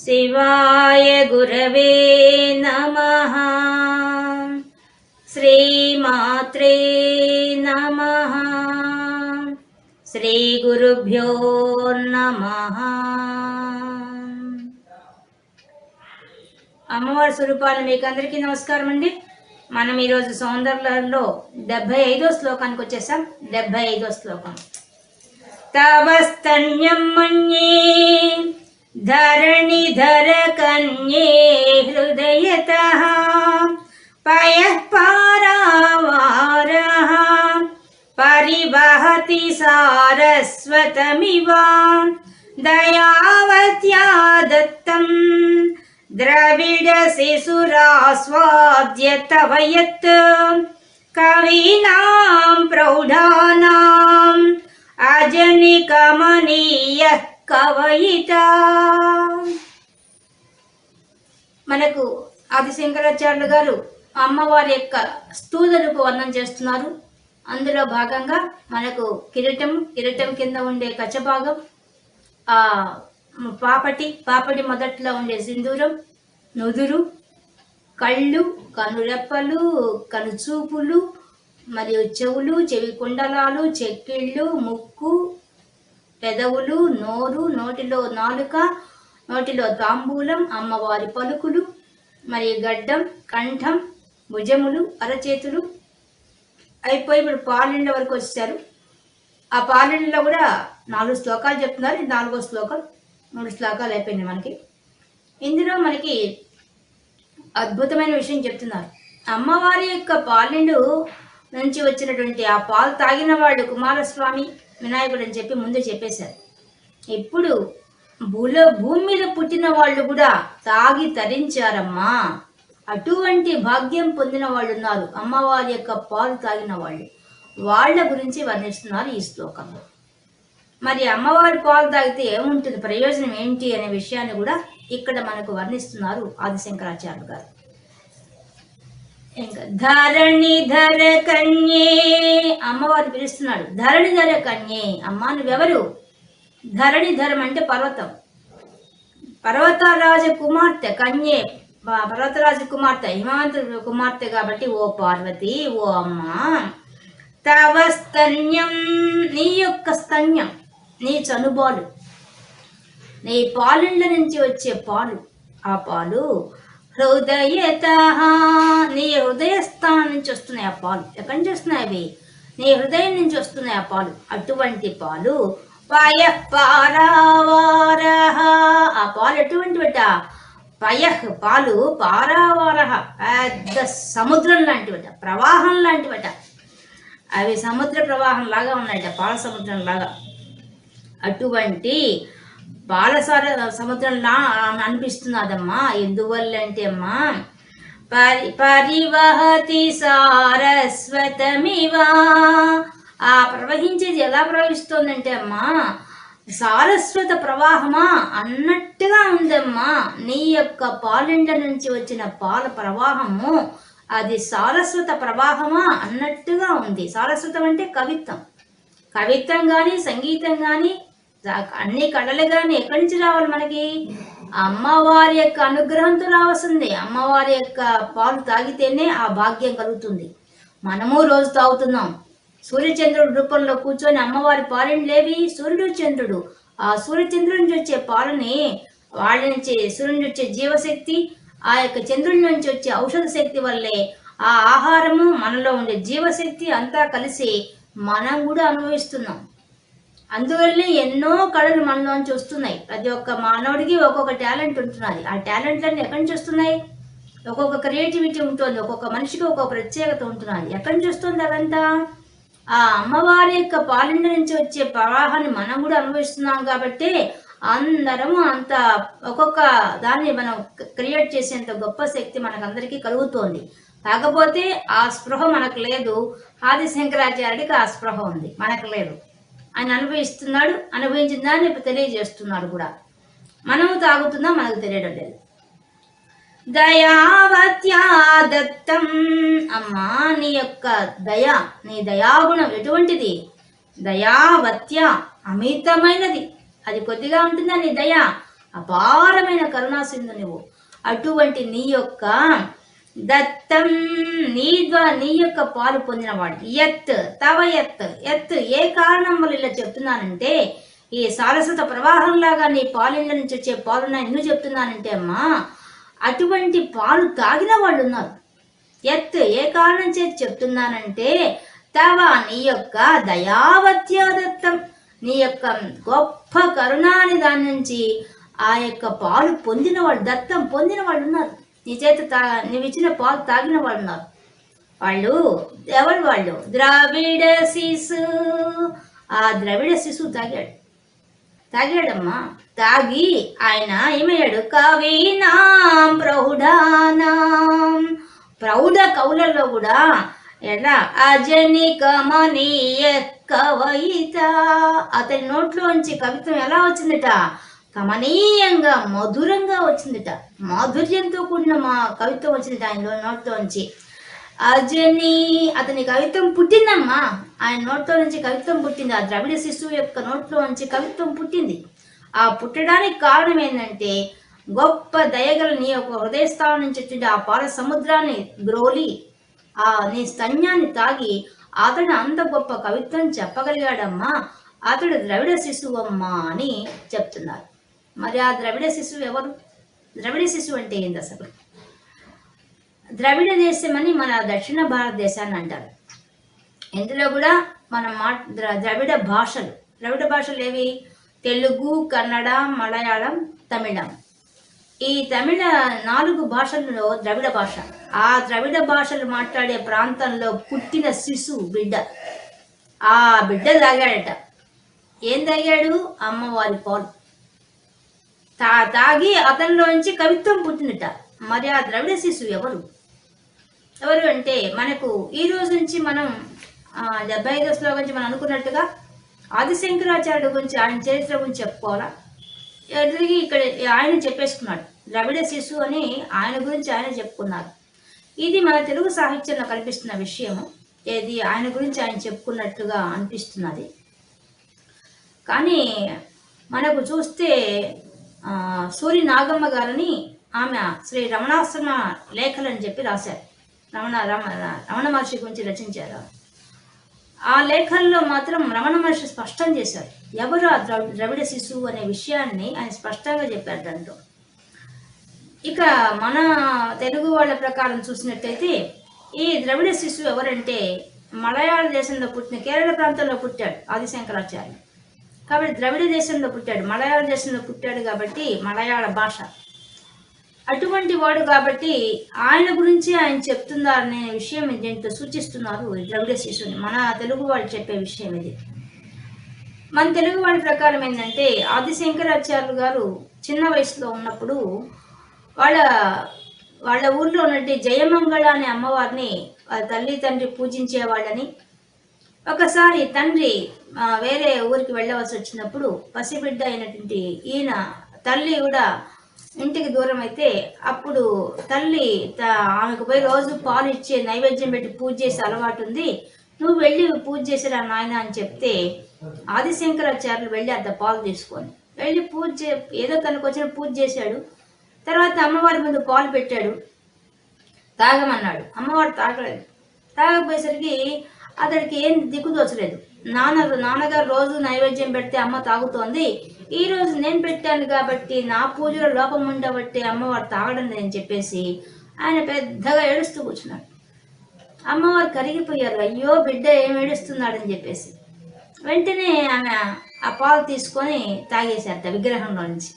శివాయ గురవే నమ. శ్రీమాత్రే నమ. శ్రీ గురుభ్యో నమ. అమ్మవారి స్వరూపాలు మీకు అందరికీ నమస్కారం అండి. మనం ఈరోజు సౌందర్యంలో డెబ్బై ఐదో శ్లోకానికి వచ్చేసాం. డెబ్బై ఐదో శ్లోకం. తవస్తన్యం మన్యే धरणि धर कन्ये हृदयतः पयः पारावारः परिवहति सारस्वतमिव। दयावत्या दत्तम् द्रविडशिशुरास्वाद्य तव यत्। कवीनां प्रौढानाम् अजनिकमनीयः కవయిత. మనకు ఆదిశంకరాచార్యులు గారు అమ్మవారి యొక్క స్థూల రూప వర్ణం చేస్తున్నారు. అందులో భాగంగా మనకు కిరీటం కిరీటం కింద ఉండే కచ్చభాగం ఆ పాపటి పాపటి మొదట్లో ఉండే సింధూరం నుదురు కళ్ళు కనురెప్పలు కనుచూపులు మరియు చెవులు చెవి కుండలాలు చెక్కిళ్ళు ముక్కు పెదవులు నోరు నోటిలో నాలుక నోటిలో తాంబూలం అమ్మవారి పలుకులు మరియు గడ్డం కంఠం భుజములు అరచేతులు. అయిపోయి ఇప్పుడు పాలిళ్ళ వరకు వచ్చారు. ఆ పాలెండ్లో కూడా నాలుగు శ్లోకాలు చెప్తున్నారు. నాలుగో శ్లోకం మూడు శ్లోకాలు అయిపోయినాయి మనకి. ఇందులో మనకి అద్భుతమైన విషయం చెప్తున్నారు. అమ్మవారి యొక్క పాలిండు నుంచి వచ్చినటువంటి ఆ పాలు తాగినవాడు కుమారస్వామి వినాయకుడు అని చెప్పి ముందు చెప్పేశారు. ఇప్పుడు భూలో భూమి మీద పుట్టిన వాళ్ళు కూడా తాగి తరించారమ్మా. అటువంటి భాగ్యం పొందిన వాళ్ళు ఉన్నారు. అమ్మవారి యొక్క పాలు తాగిన వాళ్ళు. వాళ్ళ గురించి వర్ణిస్తున్నారు ఈ శ్లోకంలో మరి అమ్మవారి పాలు తాగితే ఏముంటుంది? ప్రయోజనం ఏంటి అనే విషయాన్ని కూడా ఇక్కడ మనకు వర్ణిస్తున్నారు ఆదిశంకరాచార్యులు గారు. ఇంకా ధరణి ధర కన్యే. అమ్మవారు పిలుస్తున్నాడు. ధరణి ధర కన్యే. అమ్మ నువ్వెవరు? ధరణి ధరం అంటే పర్వతం. పర్వతరాజ కుమార్తె కన్యే. పర్వతరాజ కుమార్తె హిమవంత కుమార్తె కాబట్టి ఓ పార్వతి ఓ అమ్మ. తవ స్తన్యం నీ యొక్క స్తన్యం నీ చనుబాలు. నీ పాలుళ్ళ నుంచి వచ్చే పాలు. ఆ పాలు హృదయత నీ హృదయ స్థానం నుంచి వస్తున్నాయి ఆ పాలు. ఎక్కడి నుంచి వస్తున్నాయి అవి? నీ హృదయం నుంచి వస్తున్నాయి ఆ పాలు. అటువంటి పాలు పయ పారావారహ ఆ పాలు ఎటువంటి బట్ట పయహ్ పాలు పారావారహ పెద్ద సముద్రం లాంటివట ప్రవాహం లాంటివట. అవి సముద్ర ప్రవాహం లాగా ఉన్నాయట పాల సముద్రం లాగా. అటువంటి బాలసార సముద్రంలా అనిపిస్తున్నదమ్మా. ఎందువల్ల అంటే అమ్మా పరి పరివహతి సారస్వతమివా. ఆ ప్రవహించేది ఎలా ప్రవహిస్తోందంటే అమ్మా సారస్వత ప్రవాహమా అన్నట్టుగా ఉందమ్మా. నీ యొక్క పాలిండ నుంచి వచ్చిన పాల ప్రవాహము అది సారస్వత ప్రవాహమా అన్నట్టుగా ఉంది. సారస్వతం అంటే కవిత్వం. కవిత్వం కానీ సంగీతం కానీ అన్ని కళలు కానీ ఎక్కడి నుంచి రావాలి మనకి? అమ్మవారి యొక్క అనుగ్రహంతో రావాల్సింది. అమ్మవారి యొక్క పాలు తాగితేనే ఆ భాగ్యం కలుగుతుంది. మనము రోజు తాగుతున్నాం. సూర్యచంద్రుడు రూపంలో కూర్చొని అమ్మవారి పాలన లేవి సూర్యుడు చంద్రుడు. ఆ సూర్యచంద్రుడి నుంచి వచ్చే పాలని వాళ్ళ నుంచి సూర్యుడి నుంచి వచ్చే జీవశక్తి ఆ యొక్క చంద్రుడి నుంచి వచ్చే ఔషధ శక్తి వల్లే ఆ ఆహారము మనలో ఉండే జీవశక్తి అంతా కలిసి మనం కూడా అనుభవిస్తున్నాం. అందువల్లే ఎన్నో కళలు మనలోంచి వస్తున్నాయి. ప్రతి ఒక్క మానవుడికి ఒక్కొక్క టాలెంట్ ఉంటున్నది. ఆ టాలెంట్లన్నీ ఎక్కడి నుంచి వస్తున్నాయి? ఒక్కొక్క క్రియేటివిటీ ఉంటుంది ఒక్కొక్క మనిషికి ఒక్కొక్క ప్రత్యేకత ఉంటున్నది. ఎక్కడి నుంచి వస్తుంది అదంతా? ఆ అమ్మవారి యొక్క పాలన నుంచి వచ్చే ప్రవాహాన్ని మనం కూడా అనుభవిస్తున్నాం కాబట్టి అందరము అంత ఒక్కొక్క దాన్ని మనం క్రియేట్ చేసేంత గొప్ప శక్తి మనకందరికీ కలుగుతోంది. కాకపోతే ఆ స్పృహ మనకు లేదు. ఆది శంకరాచార్యుడికి ఆ స్పృహ ఉంది. మనకు లేదు. ఆయన అనుభవిస్తున్నాడు అనుభవించిన దాన్ని తెలియజేస్తున్నాడు కూడా. మనము తాగుతున్నాం మనకు తెలియడం లేదు. దయావత్యా దత్తం అమ్మా నీ యొక్క దయ నీ దయాగుణం ఎటువంటిది? దయావత్య అమితమైనది. అది కొద్దిగా ఉంటుందా నీ దయ? అపారమైన కరుణాసింధు నువ్వు. అటువంటి నీ యొక్క దత్తం నీ ద్వారా నీ యొక్క పాలు పొందినవాడు. ఎత్ తవ ఎత్ ఎత్ ఏ కారణం వల్ల ఇలా చెప్తున్నానంటే ఈ సారస్వత ప్రవాహంలాగా నీ పాలిళ్ళ నుంచి వచ్చే పాలున్నాయి నేను ఎందుకు చెప్తున్నానంటే అమ్మా అటువంటి పాలు తాగిన వాళ్ళు ఉన్నారు ఎత్ ఏ కారణం చేసి చెప్తున్నానంటే తవ నీ యొక్క దయావత్యాదత్తం నీ యొక్క గొప్ప కరుణాని దాని నుంచి ఆ యొక్క పాలు పొందిన వాళ్ళు దత్తం పొందిన వాళ్ళు ఉన్నారు నీ చేత తా నీవు ఇచ్చిన పాలు తాగిన వాళ్ళు ఉన్నారు వాళ్ళు ఎవరు వాళ్ళు? ద్రావిడ శిశు. ఆ ద్రవిడ శిశువు తాగాడు. తాగాడమ్మా. తాగి ఆయన ఏమయ్యాడు? కవీనాం ప్రౌఢానాం. ప్రౌఢ కవులలో కూడా ఎలా? అజని కమనీయ కవయిత అతని నోట్లోంచి కవిత్వం ఎలా వచ్చిందట? కమనీయంగా మధురంగా వచ్చిందిట. మాధుర్యంతో కూడిన మా కవిత్వం వచ్చిందట ఆయన నుంచి. అజని అతని కవిత్వం పుట్టిందమ్మా. ఆయన నోట్లో నుంచి కవిత్వం పుట్టింది. ఆ ద్రవిడ శిశువు యొక్క నోట్లో నుంచి కవిత్వం పుట్టింది. ఆ పుట్టడానికి కారణం ఏంటంటే గొప్ప దయగల నీ యొక్క హృదయస్థానం నుంచి వచ్చిన ఆ పాల సముద్రాన్ని గ్రోలి ఆ నీ స్తన్యాన్ని తాగి అతడు అంత గొప్ప కవిత్వం చెప్పగలిగాడమ్మా. అతడు ద్రవిడ శిశువు అమ్మా అని చెప్తున్నారు. మరి ఆ ద్రవిడ శిశువు ఎవరు? ద్రవిడ శిశువు అంటే ఏంది అసలు? ద్రవిడ దేశం అని మన దక్షిణ భారతదేశాన్ని అంటారు. ఇందులో కూడా మనం మా ద్ర- ద్రవిడ భాషలు. ద్రవిడ భాషలు ఏవి? తెలుగు కన్నడ మలయాళం తమిళం. ఈ తమిళ నాలుగు భాషల్లో ద్రవిడ భాష. ఆ ద్రవిడ భాషలు మాట్లాడే ప్రాంతంలో పుట్టిన శిశు బిడ్డ. ఆ బిడ్డ తాగాడట. ఏం తాగాడు? అమ్మవారి పాలు. తా తాగి అతనిలోంచి కవిత్వం పుట్టినట. మరి ఆ ద్రవిడ శిశువు ఎవరు? ఎవరు అంటే మనకు ఈ రోజు నుంచి మనం డెబ్బై ఐదో శ్లోకం నుంచి మనం అనుకున్నట్టుగా ఆదిశంకరాచార్యుడు గురించి ఆయన చరిత్ర గురించి చెప్పుకోవాలా? ఎదురుగి ఇక్కడ ఆయన చెప్పేసుకున్నాడు. ద్రవిడ శిశువు అని ఆయన గురించి ఆయన చెప్పుకున్నారు. ఇది మన తెలుగు సాహిత్యంలో కనిపిస్తున్న విషయము. ఏది ఆయన గురించి ఆయన చెప్పుకున్నట్లుగా అనిపిస్తున్నది. కానీ మనకు చూస్తే సూరి నాగమ్మ గారిని ఆమె శ్రీ రమణాశ్రమ లేఖలు అని చెప్పి రాశారు. రమణ రమ రమణ మహర్షి గురించి రచించారు. ఆ లేఖల్లో మాత్రం రమణ మహర్షి స్పష్టం చేశారు. ఎవరు ఆ ద్రవి ద్రవిడ శిశువు అనే విషయాన్ని ఆయన స్పష్టంగా చెప్పారు దాంట్లో. ఇక మన తెలుగు వాళ్ళ ప్రకారం చూసినట్టయితే ఈ ద్రవిడ శిశువు ఎవరంటే మలయాళ దేశంలో పుట్టిన కేరళ ప్రాంతంలో పుట్టాడు ఆదిశంకరాచార్య కాబట్టి ద్రవిడ దేశంలో పుట్టాడు మలయాళ దేశంలో పుట్టాడు కాబట్టి మలయాళ భాష. అటువంటి వాడు కాబట్టి ఆయన గురించి ఆయన చెప్తున్నారనే విషయం దీంట్లో సూచిస్తున్నారు ద్రవిడ శిశువుని మన తెలుగు వాళ్ళు చెప్పే విషయం ఇది. మన తెలుగు వాళ్ళ ప్రకారం ఏంటంటే ఆదిశంకరాచార్యులు గారు చిన్న వయసులో ఉన్నప్పుడు వాళ్ళ వాళ్ళ ఊర్లో ఉన్నట్టు జయమంగళ అనే అమ్మవారిని వాళ్ళ తల్లి తండ్రి పూజించే వాళ్ళని ఒకసారి తండ్రి వేరే ఊరికి వెళ్ళవలసి వచ్చినప్పుడు పసిబిడ్డ అయినటువంటి ఈయన తల్లి కూడా ఇంటికి దూరం అయితే అప్పుడు తల్లి త- ఆమెకు పోయి రోజు పాలు ఇచ్చే నైవేద్యం పెట్టి పూజ చేసే అలవాటు ఉంది. నువ్వు వెళ్ళి పూజ చేసిరా నాయన అని చెప్తే ఆదిశంకరాచార్యులు వెళ్ళి అంత పాలు తీసుకొని వెళ్ళి పూజ చే ఏదో తనకు వచ్చిన పూజ చేశాడు. తర్వాత అమ్మవారి ముందు పాలు పెట్టాడు. తాగమన్నాడు. అమ్మవారు తాగలేదు. తాగపోయేసరికి అతడికి ఏం దిక్కు దోచలేదు నాన్న నాన్నగారు రోజు నైవేద్యం పెడితే అమ్మ తాగుతోంది. ఈ రోజు నేను పెట్టాను కాబట్టి నా పూజలో లోపం ఉండబట్టి అమ్మవారు తాగడం లేదని చెప్పేసి ఆయన పెద్దగా ఏడుస్తూ కూర్చున్నాడు. అమ్మవారు కరిగిపోయారు. అయ్యో బిడ్డ ఏం ఏడుస్తున్నాడని చెప్పేసి. వెంటనే ఆమె ఆ పాలు తీసుకొని తాగేశారట విగ్రహంలో నుంచి.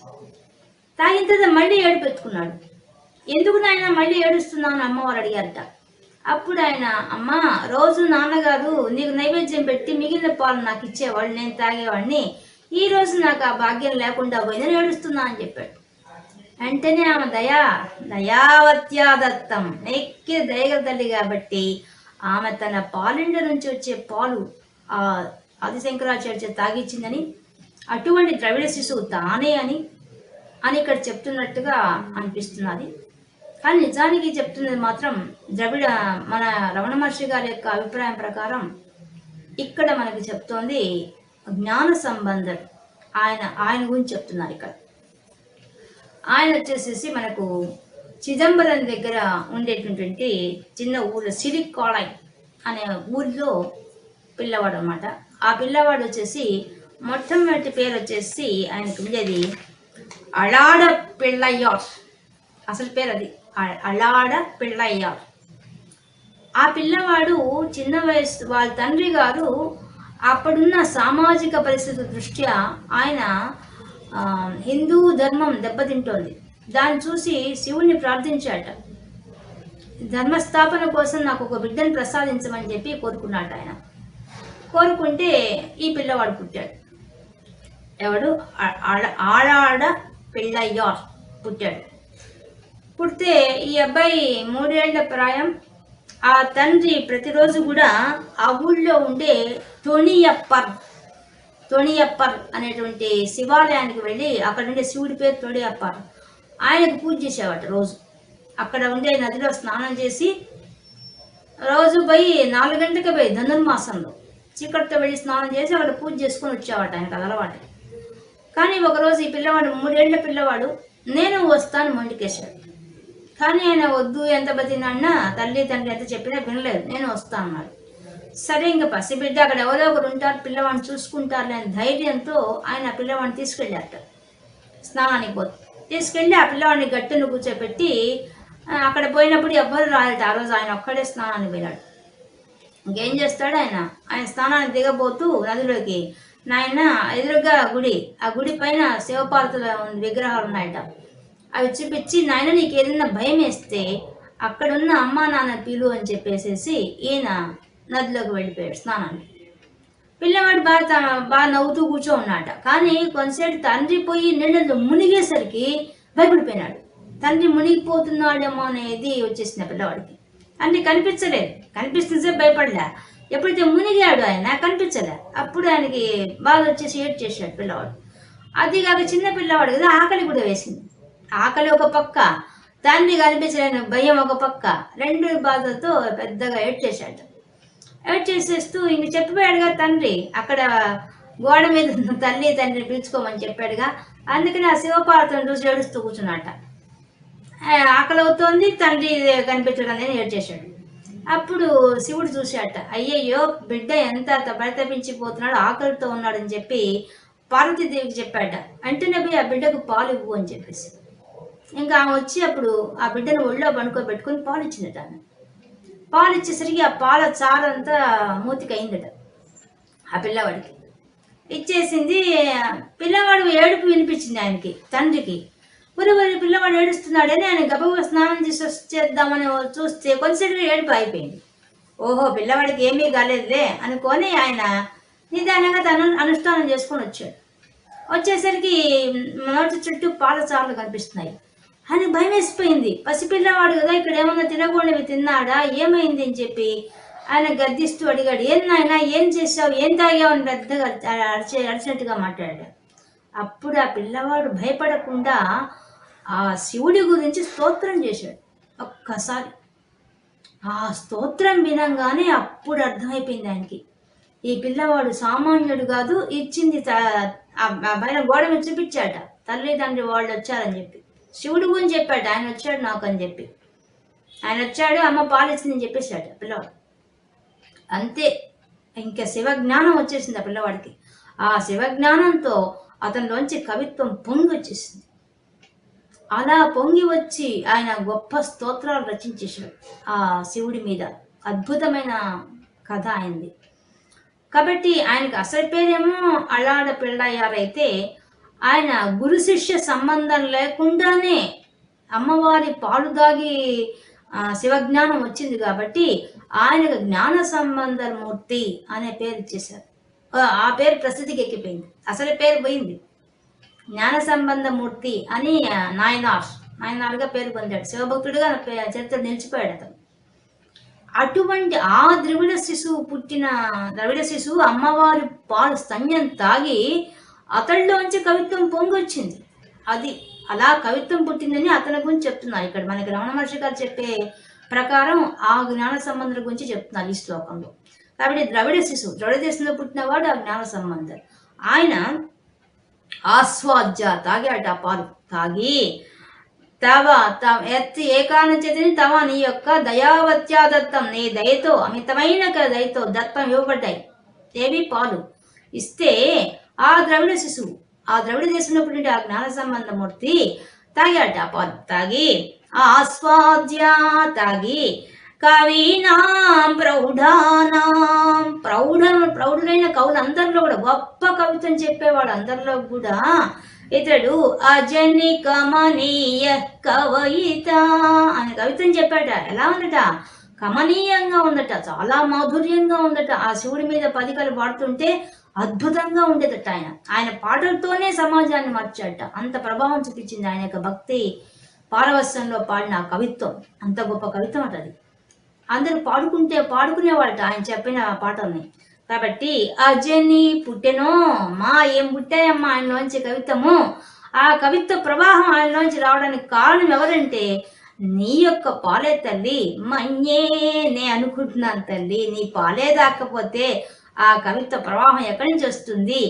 తాగిన తర్వాత మళ్ళీ ఏడుపెత్తుకున్నాడు ఎందుకు నాయన మళ్ళీ ఏడుస్తున్నావు అని అమ్మవారు అడిగారట. అప్పుడు ఆయన అమ్మ రోజు నాన్నగారు నీకు నైవేద్యం పెట్టి మిగిలిన పాలు నాకు ఇచ్చేవాళ్ళు నేను తాగేవాడిని. ఈ రోజు నాకు ఆ భాగ్యం లేకుండా పోయిందని ఏడుస్తున్నా అని చెప్పాడు. వెంటనే ఆమె దయా దయావత్యాదత్తం నెక్కి దయగల తల్లి కాబట్టి ఆమె తన పాలిండ నుంచి వచ్చే పాలు ఆ ఆదిశంకరాచార్య తాగిచ్చిందని అటువంటి ద్రవిడ శిశువు తానే అని అని ఇక్కడ చెప్తున్నట్టుగా అనిపిస్తున్నది. కానీ నిజానికి చెప్తున్నది మాత్రం ద్రవిడ మన రమణ మహర్షి గారి యొక్క అభిప్రాయం ప్రకారం ఇక్కడ మనకి చెప్తోంది జ్ఞాన సంబంధం. ఆయన ఆయన గురించి చెప్తున్నారు ఇక్కడ. ఆయన వచ్చేసేసి మనకు చిదంబరం దగ్గర ఉండేటటువంటి చిన్న ఊరు సిరికాళై అనే ఊరిలో పిల్లవాడు అనమాట ఆ పిల్లవాడు వచ్చేసి మొట్టమొదటి పేరు వచ్చేసి ఆయనకు ఉండేది అడాడ పిల్లయ్యార్ అసలు పేరు అది. అలాడ అళాడ ఆ పిల్లవాడు చిన్న వయసు వాళ్ళ తండ్రి గారు అప్పుడున్న సామాజిక పరిస్థితి దృష్ట్యా ఆయన హిందూ ధర్మం దెబ్బతింటోంది. దాన్ని చూసి శివుణ్ణి ప్రార్థించాట. ధర్మస్థాపన కోసం నాకు ఒక బిడ్డను ప్రసాదించమని చెప్పి కోరుకున్నాడు ఆయన. కోరుకుంటే ఈ పిల్లవాడు పుట్టాడు. ఎవడు? ఆ- ఆడ- ఆడాడ పుట్టాడు. పుడితే ఈ అబ్బాయి మూడేళ్ళ ప్రాయం. ఆ తండ్రి ప్రతిరోజు కూడా ఆ ఊళ్ళో ఉండే తొణియప్పర్ తొణియప్పర్ అనేటువంటి శివాలయానికి వెళ్ళి అక్కడ ఉండే శివుడి పేరు తొణియప్పర్. ఆయనకు పూజ చేసేవాట రోజు. అక్కడ ఉండే నదిలో స్నానం చేసి రోజు పోయి నాలుగు గంటలకు పోయి ధనుర్మాసంలో చీకటితో వెళ్ళి స్నానం చేసి అక్కడ పూజ చేసుకొని వచ్చేవాట ఆయనకు అలవాటు. కానీ ఒకరోజు ఈ పిల్లవాడు మూడేళ్ళ పిల్లవాడు నేను వస్తాను మొండికేశాడు కానీ ఆయన వద్దు ఎంత బతినాడినా తల్లి తండ్రి ఎంత చెప్పినా వినలేదు. నేను వస్తాను అన్నాడు. సరే ఇంకా పసిబిడ్డ అక్కడ ఎవరో ఒకరు ఉంటారు పిల్లవాడిని చూసుకుంటారు అనే ధైర్యంతో ఆయన పిల్లవాడిని తీసుకెళ్ళారట. స్నానానికి పోతే తీసుకెళ్ళి ఆ పిల్లవాడిని గట్టును కూర్చోబెట్టి అక్కడ పోయినప్పుడు ఎవ్వరు రాలేదు. ఆ రోజు ఆయన ఒక్కడే స్నానానికి వెళ్ళాడు. ఇంకేం చేస్తాడు ఆయన? ఆయన స్నానానికి దిగబోతూ నదిలోకి నాయన ఎదురుగా గుడి ఆ గుడి పైన శివపార్వతుల విగ్రహాలు ఉన్నాయట. అవి చూపించి నాయన నీకు ఏదైనా భయం వేస్తే అక్కడున్న అమ్మ నాన్న పిలు అని చెప్పేసేసి ఈయన నదిలోకి వెళ్ళిపోయాడు స్నానానికి. పిల్లవాడు బాగా బాగా నవ్వుతూ కూర్చో ఉన్నాట కానీ కొంతసేపు తండ్రి పోయి నీళ్ళలో మునిగేసరికి భయపడిపోయినాడు. తండ్రి మునిగిపోతున్నాడేమో అనేది వచ్చేసిన పిల్లవాడికి. తండ్రి కనిపించలేదు. కనిపిస్తుంటే భయపడలే. ఎప్పుడైతే మునిగాడు ఆయన కనిపించలే. అప్పుడు ఆయనకి బాధ వచ్చేసి ఏడ్ చేశాడు పిల్లవాడు. అది కాక చిన్న పిల్లవాడు కదా ఆకలి కూడా వేసింది. ఆకలి ఒక పక్క తండ్రి కనిపించలేని భయం ఒక పక్క. రెండు బాధతో పెద్దగా ఎడ్ చేశాడు. ఎడ్ చేసేస్తూ ఇంక చెప్పిపోయాడుగా తండ్రి అక్కడ గోడ మీద తల్లి తండ్రిని పిలుచుకోమని చెప్పాడుగా. అందుకని ఆ శివపార్వతిని చూసి ఏడుస్తూ కూర్చున్నట ఆకలి అవుతోంది తండ్రి కనిపించడం అని ఏడ్చేశాడు అప్పుడు శివుడు చూశాట అయ్యయ్యో బిడ్డ ఎంత పరితపించిపోతున్నాడు ఆకలితో ఉన్నాడని చెప్పి పార్వతీదేవికి చెప్పాట వెంటనే పోయి ఆ బిడ్డకు పాలు ఇవ్వు అని చెప్పేసి. ఇంకా ఆమె వచ్చి అప్పుడు ఆ బిడ్డను ఒళ్ళో పనుకోబెట్టుకుని పాలు ఇచ్చిందట ఆమె. పాలు ఇచ్చేసరికి ఆ పాల చారంతా మూతికయిందట ఆ పిల్లవాడికి. ఇచ్చేసింది పిల్లవాడు ఏడుపు వినిపించింది ఆయనకి తండ్రికి. ఒరి ఒరి పిల్లవాడు ఏడుస్తున్నాడని ఆయన గబగబ స్నానం చేసి వచ్చేద్దామని చూస్తే కొంచెం ఏడుపు అయిపోయింది ఓహో పిల్లవాడికి ఏమీ కాలేదులే అనుకొని ఆయన నిదానంగా తను అనుష్ఠానం చేసుకొని వచ్చాడు. వచ్చేసరికి నోటి చుట్టూ పాల చార్లు కనిపిస్తున్నాయి. ఆయన భయం వేసిపోయింది పసిపిల్లవాడు కదా ఇక్కడ ఏమన్నా తినకూడనివి తిన్నాడా? ఏమైంది అని చెప్పి ఆయన గద్దిస్తూ అడిగాడు. ఏం నాయనా ఏం చేసావు ఏం తాగావు? అని పెద్దగా అరిచే అరిచినట్టుగా మాట్లాడాడు. అప్పుడు ఆ పిల్లవాడు భయపడకుండా ఆ శివుడి గురించి స్తోత్రం చేశాడు. ఒక్కసారి. ఆ స్తోత్రం వినంగానే అప్పుడు అర్థమైపోయింది ఆయనకి. ఈ పిల్లవాడు సామాన్యుడు కాదు ఇచ్చింది ఆ పైన గోడ మీద చూపించాట తల్లి తండ్రి వాళ్ళు వచ్చారని చెప్పి. శివుడు గురించి చెప్పాడు. ఆయన వచ్చాడు నాకు అని చెప్పి. ఆయన వచ్చాడు అమ్మ పాలిచ్చిందని చెప్పేశాడు పిల్లవాడు. అంతే. ఇంకా శివజ్ఞానం వచ్చేసింది ఆ పిల్లవాడికి. ఆ శివజ్ఞానంతో అతనిలోంచి కవిత్వం పొంగి వచ్చేసింది. అలా పొంగి వచ్చి ఆయన గొప్ప స్తోత్రాలు రచించేశాడు ఆ శివుడి మీద. అద్భుతమైన కథ అయింది కాబట్టి ఆయనకు అసలు పేరేమో అల్లాడ పిళ్ళయ్యారైతే ఆయన గురు శిష్య సంబంధం లేకుండానే అమ్మవారి పాలు దాగి శివజ్ఞానం వచ్చింది కాబట్టి ఆయనకు జ్ఞాన సంబంధ మూర్తి అనే పేరు ఇచ్చేశారు. ఆ, పేరు ప్రసిద్ధికి ఎక్కిపోయింది. అసలు పేరు పోయింది. జ్ఞాన సంబంధ మూర్తి అని నాయనార్. నాయనార్గా పేరు పొందాడు. శివభక్తుడిగా పే- చరిత్ర నిలిచిపోయాడు అతను. అటువంటి ఆ ద్రవిడ శిశువు పుట్టిన ద్రవిడ శిశువు అమ్మవారి పాలు స్తన్యం తాగి అతడిలోంచి కవిత్వం పొంగొచ్చింది. అది అలా కవిత్వం పుట్టిందని అతని గురించి చెప్తున్నారు. ఇక్కడ మనకి రమణ మహర్షి గారు చెప్పే ప్రకారం ఆ జ్ఞాన సంబంధం గురించి చెప్తున్నారు ఈ శ్లోకంలో. కాబట్టి ద్రవిడ శిశువు ద్రవిడ దేశంలో పుట్టినవాడు ఆ జ్ఞాన సంబంధం ఆయన ఆస్వాద్య తాగాడు ఆ పాలు. తాగి తవ తవ ఎత్తి ఏకాన చేతిని తవ నీ యొక్క దయావత్యా దత్తం నీ దయతో అమితమైన క- దయతో దత్తం ఇవ్వబడ్డాయి. ఏవి? పాలు. ఇస్తే ఆ ద్రవిడ శిశువు ఆ ద్రవిడ చేసినప్పుడు ఆ జ్ఞాన సంబంధమూర్తి తాగాట ఆ తాగి. ఆస్వాద్య తాగి. కవీనాం ప్రౌఢానాం. ప్రౌఢ ప్రౌఢులైన కవులందరిలో కూడా గొప్ప కవితం చెప్పేవాడు అందరిలో కూడా ఇతడు అజని కమనీయ కవయిత అని కవితం చెప్పాట ఎలా ఉందట? కమనీయంగా ఉందట చాలా మాధుర్యంగా ఉందట. ఆ శివుడి మీద పదికలు పాడుతుంటే అద్భుతంగా ఉండేదట ఆయన. ఆయన పాటలతోనే సమాజాన్ని మార్చాడట. అంత ప్రభావం చూపించింది ఆయన యొక్క భక్తి పారవస్యంలో పాడిన కవిత్వం. అంత గొప్ప కవిత్వం అట అది. అందరూ పాడుకుంటే పాడుకునేవాళ్ళట ఆయన చెప్పిన పాటల్ని. కాబట్టి అజని పుట్టెనో మా ఏం పుట్టాయమ్మా ఆయనలోంచి కవిత్వము? ఆ కవిత్వ ప్రవాహం ఆయనలోంచి రావడానికి కారణం ఎవరంటే నీ యొక్క పాలే తల్లి. మన్యే నే అనుకుంటున్నాను తల్లి. నీ పాలే దాకపోతే ఆ కవిత్వ ప్రవాహం ఎక్కడి నుంచి వస్తుంది?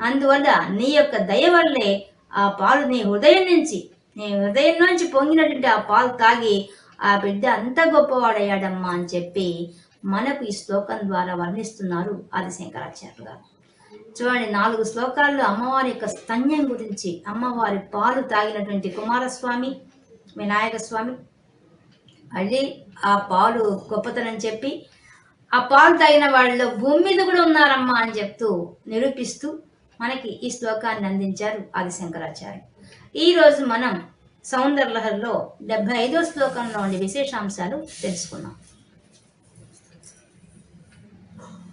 అందువల్ల నీ యొక్క దయ వల్లే ఆ పాలు నీ హృదయం నుంచి నీ హృదయం నుంచి పొంగినటువంటి ఆ పాలు తాగి ఆ బిడ్డ అంత గొప్పవాడయ్యాడమ్మా అని చెప్పి మనకు ఈ శ్లోకం ద్వారా వర్ణిస్తున్నారు ఆదిశంకరాచార్యులు గారు. చూడండి నాలుగు శ్లోకాల్లో అమ్మవారి యొక్క స్తన్యం గురించి అమ్మవారి పాలు తాగినటువంటి కుమారస్వామి వినాయక స్వామి మళ్ళీ ఆ పాలు గొప్పతనం చెప్పి ఆ పాలు తాగిన వాళ్ళు భూమి మీద కూడా ఉన్నారమ్మా అని చెప్తూ నిరూపిస్తూ మనకి ఈ శ్లోకాన్ని అందించారు ఆది శంకరాచార్య ఈ రోజు మనం సౌందర్యలహరిలో డెబ్బై ఐదో శ్లోకంలో ఉండే విశేషాంశాలు తెలుసుకున్నాం.